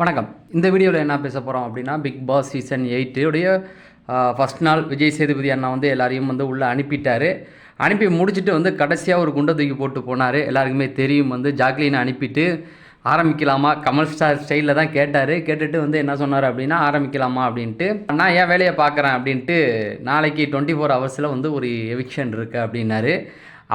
வணக்கம். இந்த வீடியோவில் என்ன பேச போகிறோம் அப்படின்னா பிக் பாஸ் சீசன் எயிட்டுடைய ஃபஸ்ட் நாள் விஜய் சேதுபதி அண்ணா வந்து எல்லாரையும் வந்து உள்ளே அனுப்பிட்டார். அனுப்பி முடிச்சுட்டு வந்து கடைசியாக ஒரு குண்டை தூக்கி போட்டு போனார். எல்லாருக்குமே தெரியும் வந்து ஜாக்லினை அனுப்பிட்டு ஆரம்பிக்கலாமா? கமல் ஸ்டார் ஸ்டைலில் தான் கேட்டார். கேட்டுட்டு வந்து என்ன சொன்னார் அப்படின்னா ஆரம்பிக்கலாமா அப்படின்ட்டு. நான் ஏன் வேலையை பார்க்குறேன் அப்படின்ட்டு நாளைக்கு டுவெண்ட்டி ஃபோர் ஹவர்ஸில் வந்து ஒரு எவிக்ஷன் இருக்குது அப்படின்னாரு.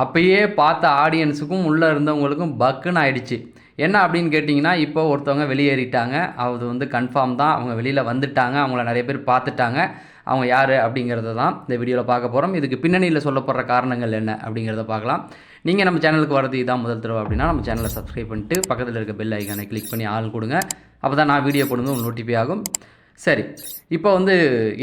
அப்பயே பார்த்த ஆடியன்ஸுக்கும் உள்ளே இருந்தவங்களுக்கும் பக்குன்னு ஆயிடுச்சு. என்ன அப்படின்னு கேட்டிங்கன்னா இப்போ ஒருத்தவங்க வெளியேறிட்டாங்க. அது வந்து கன்ஃபார்ம் தான். அவங்க வெளியில் வந்துட்டாங்க. அவங்கள நிறைய பேர் பார்த்துட்டாங்க. அவங்க யார் அப்படிங்கிறத தான் இந்த வீடியோவில் பார்க்க போகிறோம் இதுக்கு பின்னணியில் சொல்லப்படுற காரணங்கள் என்ன அப்படிங்கிறத பார்க்கலாம். நீங்கள் நம்ம சேனலுக்கு வரது இதான் முதல் தடவை அப்படின்னா நம்ம சேனலை சப்ஸ்கிரைப் பண்ணிட்டு பக்கத்தில் இருக்க பெல் ஐக்கானை கிளிக் பண்ணி ஆள் கொடுங்க. அப்போ தான் நான் வீடியோ போடுறது உங்களுக்கு நோட்டிஃபை ஆகும். சரி இப்போ வந்து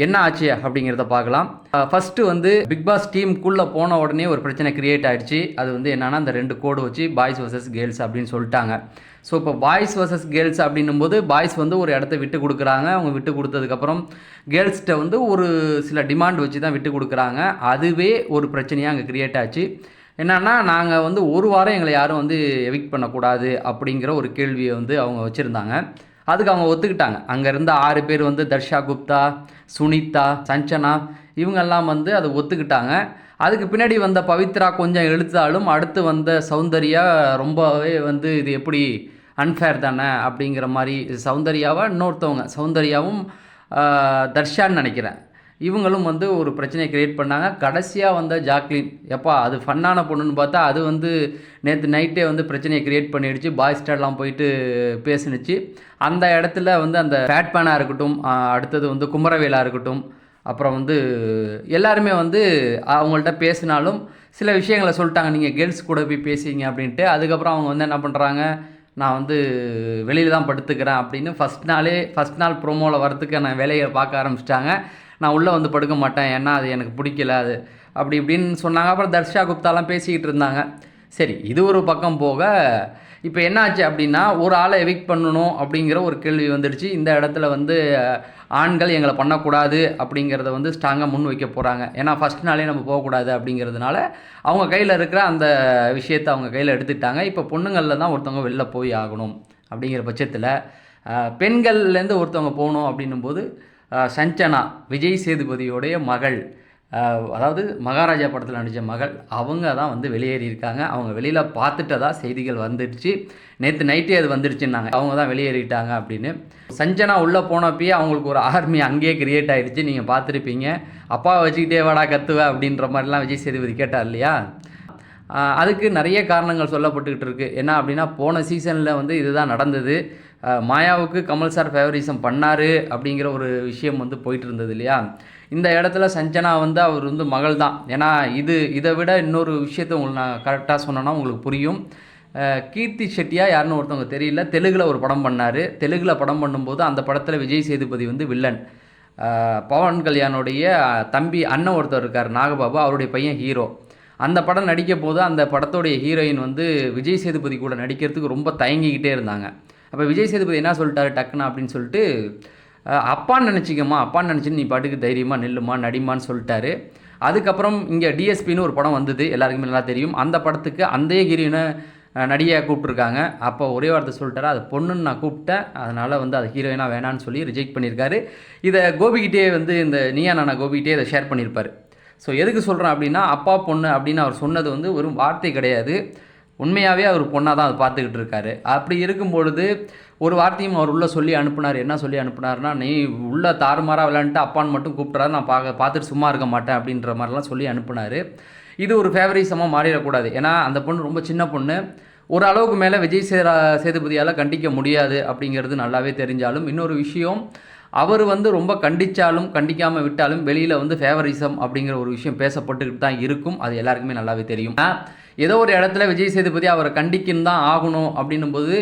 என்ன ஆச்சு அப்படிங்கிறத பார்க்கலாம். ஃபஸ்ட்டு வந்து பிக் பாஸ் டீமுக்குள்ளே போன உடனே ஒரு பிரச்சனை கிரியேட் ஆகிடுச்சு அது வந்து என்னென்னா அந்த ரெண்டு கோடு வச்சு பாய்ஸ் வர்சஸ் கேர்ள்ஸ் அப்படின்னு சொல்லிட்டாங்க. ஸோ இப்போ பாய்ஸ் வர்சஸ் கேர்ள்ஸ் அப்படின்னும் போது பாய்ஸ் வந்து ஒரு இடத்த விட்டு கொடுக்குறாங்க. அவங்க விட்டு கொடுத்ததுக்கப்புறம் கேர்ள்ஸ்கிட்ட வந்து ஒரு சில டிமாண்ட் வச்சு தான் விட்டு கொடுக்குறாங்க. அதுவே ஒரு பிரச்சனையாக அங்கே கிரியேட் ஆச்சு. என்னன்னா நாங்கள் வந்து ஒரு வாரம் எங்களை யாரும் வந்து எவிக்ட் பண்ணக்கூடாது அப்படிங்கிற ஒரு கேள்வியை வந்து அவங்க வச்சுருந்தாங்க. அதுக்கு அவங்க ஒத்துக்கிட்டாங்க. அங்கே இருந்த ஆறு பேர் வந்து தர்ஷா குப்தா சுனிதா சஞ்சனா இவங்கெல்லாம் வந்து அதை ஒத்துக்கிட்டாங்க. அதுக்கு பின்னாடி வந்த பவித்ரா கொஞ்சம் எழுத்தாலும் அடுத்து வந்த சௌந்தர்யா ரொம்பவே வந்து இது எப்படி அன்ஃபேர் தானே அப்படிங்கிற மாதிரி சௌந்தர்யாவா இன்னொருத்தவங்க. சௌந்தர்யாவும் தர்ஷான்னு நினைக்கிறேன். இவங்களும் வந்து ஒரு பிரச்சனையை க்ரியேட் பண்ணாங்க. கடைசியாக வந்த ஜாக்லின் எப்பா அது ஃபன்னான பொண்ணுன்னு பார்த்தா அது வந்து நேற்று நைட்டே வந்து பிரச்சனையை க்ரியேட் பண்ணிடுச்சு. பாய்ஸ்டெல்லாம் போயிட்டு பேசுனுச்சு. அந்த இடத்துல வந்து அந்த ஃபேட் பேனாக இருக்கட்டும் அடுத்தது வந்து குமரவேலாக இருக்கட்டும் அப்புறம் வந்து எல்லாருமே வந்து அவங்கள்ட்ட பேசினாலும் சில விஷயங்களை சொல்லிட்டாங்க. நீங்கள் கேர்ள்ஸ் கூட போய் பேசிங்க அப்படின்ட்டு. அதுக்கப்புறம் அவங்க வந்து என்ன பண்ணுறாங்க நான் வந்து வெளியில் தான் படுத்துக்கிறேன் அப்படின்னு ஃபஸ்ட் நாளே ஃபஸ்ட் நாள் ப்ரோமோவில் வரத்துக்கு நான் வேலையை பார்க்க ஆரம்பிச்சிட்டாங்க. நான் உள்ளே வந்து படுக்க மாட்டேன். ஏன்னா அது எனக்கு பிடிக்கல அது. அப்படி இப்படின்னு சொன்னாங்க. அப்புறம் தர்ஷா குப்தாலாம் பேசிக்கிட்டு இருந்தாங்க. சரி இது ஒரு பக்கம் போக இப்போ என்னாச்சு அப்படின்னா ஒரு ஆளை எவிக் பண்ணணும் அப்படிங்கிற ஒரு கேள்வி வந்துடுச்சு. இந்த இடத்துல வந்து ஆண்கள் எங்களை பண்ணக்கூடாது அப்படிங்கிறத வந்து ஸ்ட்ராங்காக முன் வைக்க போகிறாங்க ஏன்னா ஃபஸ்ட் நாளே நம்ம போகக்கூடாது அப்படிங்கிறதுனால அவங்க கையில் இருக்கிற அந்த விஷயத்தை அவங்க கையில் எடுத்துக்கிட்டாங்க. இப்போ பொண்ணுங்களில் தான் ஒருத்தவங்க வெளில போய் ஆகணும் அப்படிங்கிற பட்சத்தில் பெண்கள்லேருந்து ஒருத்தவங்க போகணும் அப்படின்னும் போது சஞ்சனா விஜய் சேதுபதியோடைய மகள். அதாவது மகாராஜா படத்தில் நடித்த மகள். அவங்க தான் வந்து வெளியேறியிருக்காங்க அவங்க வெளியில் பார்த்துட்டதா செய்திகள் வந்துடுச்சு. நேற்று நைட்டே அது வந்துடுச்சுன்னாங்க. அவங்க தான் வெளியேறிட்டாங்க அப்படின்னு. சஞ்சனா உள்ளே போனப்பயே அவங்களுக்கு ஒரு ஆர்மி அங்கேயே கிரியேட் ஆகிடுச்சு நீங்கள் பார்த்துருப்பீங்க. அப்பா வச்சுக்கிட்டே வாடா கத்துவ அப்படின்ற மாதிரிலாம் விஜய் சேதுபதி கேட்டார் இல்லையா? அதுக்கு நிறைய காரணங்கள் சொல்லப்பட்டுக்கிட்டு இருக்குது என்ன அப்படின்னா போன சீசனில் வந்து இதுதான் நடந்தது. மாயாவுக்கு கமல் சார் ஃபேவரிசம் பண்ணார் அப்படிங்கிற ஒரு விஷயம் வந்து போயிட்டு இருந்தது இல்லையா? இந்த இடத்துல சஞ்சனா வந்து அவர் வந்து மகள் தான். ஏன்னா இது இதை விட இன்னொரு விஷயத்தை உங்களுக்கு நான் கரெக்டாக சொன்னேன்னா உங்களுக்கு புரியும். கீர்த்தி ஷெட்டியா யாருன்னு ஒருத்தவங்க தெரியல. தெலுங்கில் ஒரு படம் பண்ணார். தெலுங்கில் படம் பண்ணும்போது அந்த படத்தில் விஜய் சேதுபதி வந்து வில்லன் பவன் கல்யாணுடைய தம்பி அண்ணன் ஒருத்தர் இருக்கார் நாகபாபு அவருடைய பையன் ஹீரோ அந்த படம் நடிக்க போது அந்த படத்துடைய ஹீரோயின் வந்து விஜய் சேதுபதி கூட நடிக்கிறதுக்கு ரொம்ப தயங்கிக்கிட்டே இருந்தாங்க. அப்போ விஜய் சேதுபதி என்ன சொல்லிட்டாரு? டக்குன்னு அப்படின்னு சொல்லிட்டு அப்பான்னு நினச்சிக்கம்மா அப்பான்னு நினச்சின்னு நீ பாட்டுக்கு தைரியமாக நில்லுமா நடிமான்னு சொல்லிட்டாரு. அதுக்கப்புறம் இங்கே டிஎஸ்பின்னு ஒரு படம் வந்தது எல்லாருக்குமே நல்லா தெரியும். அந்த படத்துக்கு அந்தே ஹீரோயினை நடிகையாக கூப்பிட்ருக்காங்க அப்போ ஒரே வார்த்தை சொல்லிட்டாரு அது பொண்ணுன்னு நான் கூப்பிட்டேன். அதனால் வந்து அது ஹீரோயினாக வேணான்னு சொல்லி ரிஜெக்ட் பண்ணியிருக்காரு. இதை கோபிக்கிட்டே வந்து இந்த நீயா நானா கோபிக்கிட்டே இதை ஷேர் பண்ணியிருப்பார். ஸோ எதுக்கு சொல்கிறேன் அப்படின்னா அப்பா பொண்ணு அப்படின்னு அவர் சொன்னது வந்து வெறும் வார்த்தை கிடையாது. உண்மையாகவே அவர் பொண்ணாக தான் அதை பார்த்துக்கிட்டு இருக்காரு. அப்படி இருக்கும் பொழுது ஒரு வார்த்தையும் அவர் உள்ளே சொல்லி அனுப்புனார். என்ன சொல்லி அனுப்புனாருன்னா நீ உள்ளே தாறுமாறாக விளாண்டுட்டு அப்பான்னு மட்டும் கூப்பிட்றாரு நான் பார்க்க பார்த்துட்டு சும்மா இருக்க மாட்டேன் அப்படின்ற மாதிரிலாம் சொல்லி அனுப்புனார். இது ஒரு ஃபேவரிசமாக மாறிடக்கூடாது. ஏன்னா அந்த பொண்ணு ரொம்ப சின்ன பொண்ணு. ஒரு அளவுக்கு மேலே விஜய் சேரா சேதுபதியால் கண்டிக்க முடியாது அப்படிங்கிறது நல்லாவே தெரிஞ்சாலும் இன்னொரு விஷயம் அவர் வந்து ரொம்ப கண்டிச்சாலும் கண்டிக்காமல் விட்டாலும் வெளியில் வந்து ஃபேவரிசம் அப்படிங்கிற ஒரு விஷயம் பேசப்பட்டுக்கிட்டு தான் இருக்கும். அது எல்லாருக்குமே நல்லாவே தெரியும். ஏதோ ஒரு இடத்துல விஜய் சேதுபதி அவரை கண்டிக்கின்னு தான் ஆகணும் அப்படின்னும் போது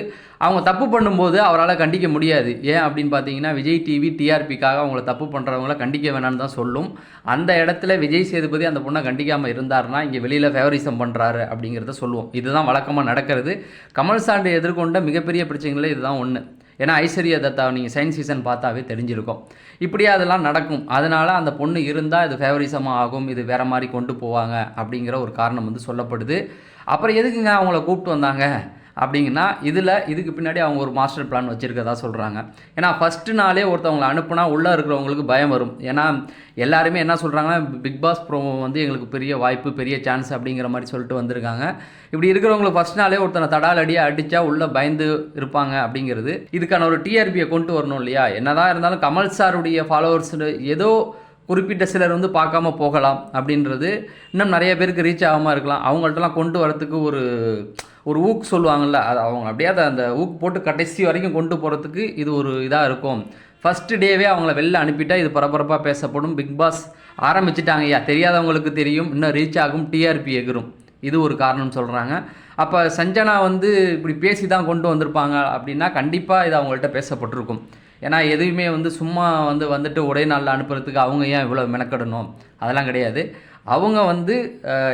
அவங்க தப்பு பண்ணும்போது அவரால் கண்டிக்க முடியாது. ஏன் அப்படின்னு பார்த்தீங்கன்னா விஜய் டிவி டிஆர்பிக்காக அவங்கள தப்பு பண்ணுறவங்கள கண்டிக்க வேணாம்னு தான் சொல்லும். அந்த இடத்துல விஜய் சேதுபதி அந்த பொண்ணை கண்டிக்காமல் இருந்தாருன்னா இங்கே வெளியில் ஃபேவரிசம் பண்ணுறாரு அப்படிங்கிறத சொல்லுவோம். இதுதான் வழக்கமாக நடக்கிறது. கமல் சாண்டை எதிர்கொண்ட மிகப்பெரிய பிரச்சனைகளில் இதுதான் ஒன்று ஏன்னா ஐஸ்வர்யா தத்தா நீங்கள் சயின்ஸ் சீசன் பார்த்தாவே தெரிஞ்சிருக்கும். இப்படியே அதெல்லாம் நடக்கும். அதனால் அந்த பொண்ணு இருந்தால் இது ஃபேவரிசமாக ஆகும் இது வேற மாதிரி கொண்டு போவாங்க அப்படிங்கிற ஒரு காரணம் வந்து சொல்லப்படுது. அப்புறம் எதுக்குங்க அவங்கள கூப்பிட்டு வந்தாங்க? அப்படிங்கன்னா இதில் இதுக்கு பின்னாடி அவங்க ஒரு மாஸ்டர் பிளான் வச்சுருக்கதா சொல்கிறாங்க ஏன்னா ஃபஸ்ட்டு நாளே ஒருத்தவங்களை அனுப்புனா உள்ளே இருக்கிறவங்களுக்கு பயம் வரும். ஏன்னா எல்லாருமே என்ன சொல்கிறாங்கன்னா பிக் பாஸ் ப்ரோமோ வந்து எங்களுக்கு பெரிய வாய்ப்பு பெரிய சான்ஸ் அப்படிங்கிற மாதிரி சொல்லிட்டு வந்திருக்காங்க. இப்படி இருக்கிறவங்களுக்கு ஃபஸ்ட் நாளே ஒருத்தனை தடால் அடியாக அடித்தா உள்ளே பயந்து இருப்பாங்க அப்படிங்கிறது. இதுக்கான ஒரு டிஆர்பியை கொண்டு வரணும் இல்லையா? என்னதான் இருந்தாலும் கமல் சாருடைய ஃபாலோவர்ஸ் ஏதோ குறிப்பிட்ட சிலர் வந்து பார்க்காம போகலாம் அப்படின்றது இன்னும் நிறைய பேருக்கு ரீச் ஆகாமல் இருக்கலாம். அவங்கள்ட்டலாம் கொண்டு வரத்துக்கு ஒரு ஒரு ஊக்கு சொல்லுவாங்கள்ல அது அவங்க அப்படியே அதை அந்த ஊக்கு போட்டு கடைசி வரைக்கும் கொண்டு போகிறதுக்கு இது ஒரு இதாக இருக்கும். ஃபஸ்ட்டு டேவே அவங்கள வெளில அனுப்பிட்டா இது பரபரப்பாக பேசப்படும். பிக் பாஸ் ஆரம்பிச்சிட்டாங்க ஐயா. தெரியாதவங்களுக்கு தெரியும். இன்னும் ரீச் ஆகும். டிஆர்பி எகிரும். இது ஒரு காரணம் சொல்கிறாங்க அப்போ சஞ்சனா வந்து இப்படி பேசி தான் கொண்டு வந்திருப்பாங்க அப்படின்னா கண்டிப்பாக இது அவங்கள்ட்ட பேசப்பட்டிருக்கும். ஏன்னா எதுவுமே வந்து சும்மா வந்து வந்துட்டு ஒரே நாளில் அனுப்புறதுக்கு அவங்க ஏன் இவ்வளோ மெனக்கெடணும்? அதெல்லாம் கிடையாது. அவங்க வந்து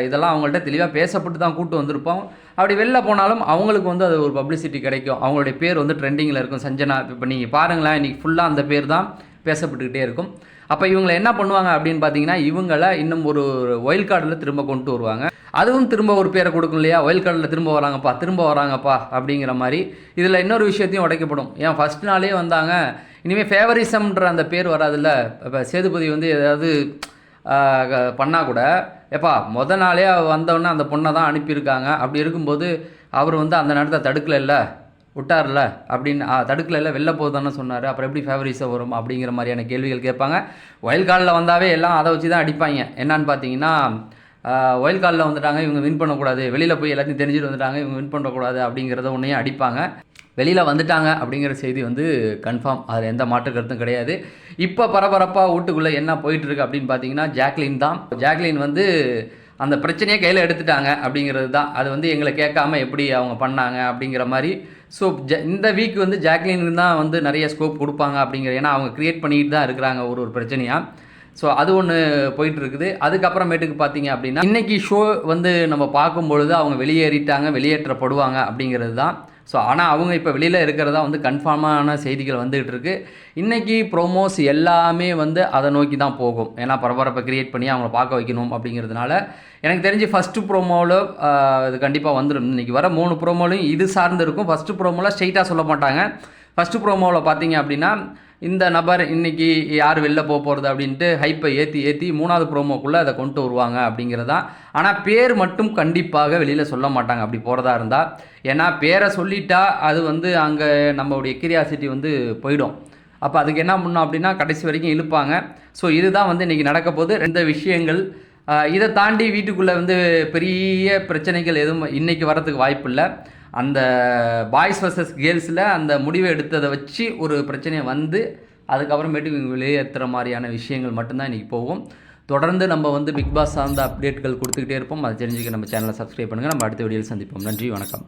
இதெல்லாம் அவங்கள்ட்ட தெளிவாக பேசப்பட்டு தான் கூட்டு வந்திருப்போம். அப்படி வெளில போனாலும் அவங்களுக்கு வந்து அது ஒரு பப்ளிசிட்டி கிடைக்கும். அவங்களுடைய பேர் வந்து ட்ரெண்டிங்கில் இருக்கும். சஞ்சனா இப்போ நீங்கள் பாருங்களேன் இன்றைக்கி ஃபுல்லாக அந்த பேர் தான். பேசப்பட்டுக்கிட்டே இருக்கும். அப்போ இவங்களை என்ன பண்ணுவாங்க அப்படின்னு பார்த்தீங்கன்னா இவங்களை இன்னும் ஒரு ஒயில் கார்டில் திரும்ப கொண்டு வருவாங்க. அதுவும் திரும்ப ஒரு பேரை கொடுக்கும் இல்லையா? ஒயில் கார்டில் திரும்ப வராங்கப்பா திரும்ப வராங்கப்பா அப்படிங்கிற மாதிரி. இதில் இன்னொரு விஷயத்தையும் உடைக்கப்படும். ஏன் ஃபஸ்ட் நாளே வந்தாங்க. இனிமேல் ஃபேவரிசம்ன்ற அந்த பேர் வராதுல்ல. இப்போ சேதுபதி வந்து ஏதாவது பண்ணால் கூட எப்பா முத நாளே வந்தவொடனே அந்த பொண்ணை தான் அனுப்பியிருக்காங்க. அப்படி இருக்கும்போது அவர் வந்து அந்த நேரத்தை தடுக்கலைல்ல? விட்டார்ல அப்படின்னு ஆ, தடுக்கல இல்லை வெளில போகுதானே சொன்னார். அப்புறம் எப்படி ஃபேவரிஸாக வரும் அப்படிங்கிற மாதிரியான கேள்விகள் கேட்பாங்க. ஒயில் காலில் வந்தாவே எல்லாம் அதை வச்சு தான் அடிப்பாங்க. என்னன்னு பார்த்தீங்கன்னா ஒயில் காலில் வந்துட்டாங்க இவங்க வின் பண்ணக்கூடாது. வெளியில் போய் எல்லாத்தையும் தெரிஞ்சுட்டு வந்துட்டாங்க இவங்க வின் பண்ணக்கூடாது அப்படிங்கிறத உன்னையும் அடிப்பாங்க. வெளியில் வந்துட்டாங்க அப்படிங்கிற செய்தி வந்து கன்ஃபார்ம் அதில் எந்த மாற்று கருத்தும் கிடையாது. இப்போ பரபரப்பாக வீட்டுக்குள்ளே என்ன போயிட்டுருக்கு அப்படின்னு பார்த்தீங்கன்னா ஜாக்லின் தான். ஜாக்லின் வந்து அந்த பிரச்சனையை கையில் எடுத்துட்டாங்க அப்படிங்கிறது தான். அது வந்து எங்களை கேட்காம எப்படி அவங்க பண்ணாங்க அப்படிங்கிற மாதிரி. ஸோ ஜ இந்த வீக் வந்து ஜாக்லின் தான் வந்து நிறைய ஸ்கோப் கொடுப்பாங்க அப்படிங்கிற ஏன்னா அவங்க க்ரியேட் பண்ணிட்டு தான் இருக்கிறாங்க ஒரு ஒரு பிரச்சனையாக ஸோ அது ஒன்று போயிட்டு இருக்குது அதுக்கப்புறமேட்டுக்கு பார்த்தீங்க அப்படின்னா இன்றைக்கி ஷோ வந்து நம்ம பார்க்கும் பொழுது அவங்க வெளியேறிட்டாங்க வெளியேற்றப்படுவாங்க அப்படிங்கிறது தான். ஸோ ஆனால் அவங்க இப்போ வெளியில் இருக்கிறதா வந்து கன்ஃபார்மான செய்திகள் வந்துகிட்டு இருக்கு. இன்றைக்கி ப்ரோமோஸ் எல்லாமே வந்து அதை நோக்கி தான் போகும். ஏன்னா பரபரப்பை க்ரியேட் பண்ணி அவங்கள பார்க்க வைக்கணும் அப்படிங்கிறதுனால எனக்கு தெரிஞ்சு ஃபஸ்ட்டு ப்ரோமோவில் இது கண்டிப்பாக வந்துடும் இன்னைக்கு வர மூணு ப்ரோமோலையும் இது சார்ந்து இருக்கும். ஃபஸ்ட்டு ப்ரோமோவில் ஸ்ட்ரெயிட்டாக சொல்ல மாட்டாங்க. ஃபஸ்ட்டு ப்ரோமோவில் பார்த்தீங்க அப்படின்னா இந்த நபர் இன்றைக்கி யார் வெளில போக போகிறது அப்படின்ட்டு ஹைப்பை ஏற்றி ஏற்றி மூணாவது ப்ரோமோக்குள்ளே அதை கொண்டு வருவாங்க அப்படிங்கிறதா. ஆனால் பேர் மட்டும் கண்டிப்பாக வெளியில் சொல்ல மாட்டாங்க. அப்படி போகிறதா இருந்தால் ஏன்னா பேரை சொல்லிட்டா அது வந்து அங்கே நம்மளுடைய கிரியாசிட்டி வந்து போயிடும். அப்போ அதுக்கு என்ன பண்ணோம் அப்படின்னா கடைசி வரைக்கும் இழுப்பாங்க. ஸோ இதுதான் வந்து இன்றைக்கி நடக்க போது ரெண்டு விஷயங்கள் இதை தாண்டி வீட்டுக்குள்ளே வந்து பெரிய பிரச்சனைகள் எதுவும் இன்றைக்கி வரதுக்கு வாய்ப்பு இல்லை அந்த பாய்ஸ் வர்சஸ் கேர்ள்ஸில் அந்த முடிவை எடுத்ததை வச்சு ஒரு பிரச்சனையை வந்து அதுக்கப்புறமேட்டு இவங்க வெளியேற்றுற மாதிரியான விஷயங்கள் மட்டும்தான் இன்றைக்கி போகும். தொடர்ந்து நம்ம வந்து பிக் பாஸ் சார்ந்த அப்டேட்கள் கொடுத்துக்கிட்டே இருப்போம். அதை தெரிஞ்சுக்க நம்ம சேனலை சப்ஸ்கிரைப் பண்ணுங்கள் நம்ம அடுத்த வீடியோவில் சந்திப்போம். நன்றி வணக்கம்.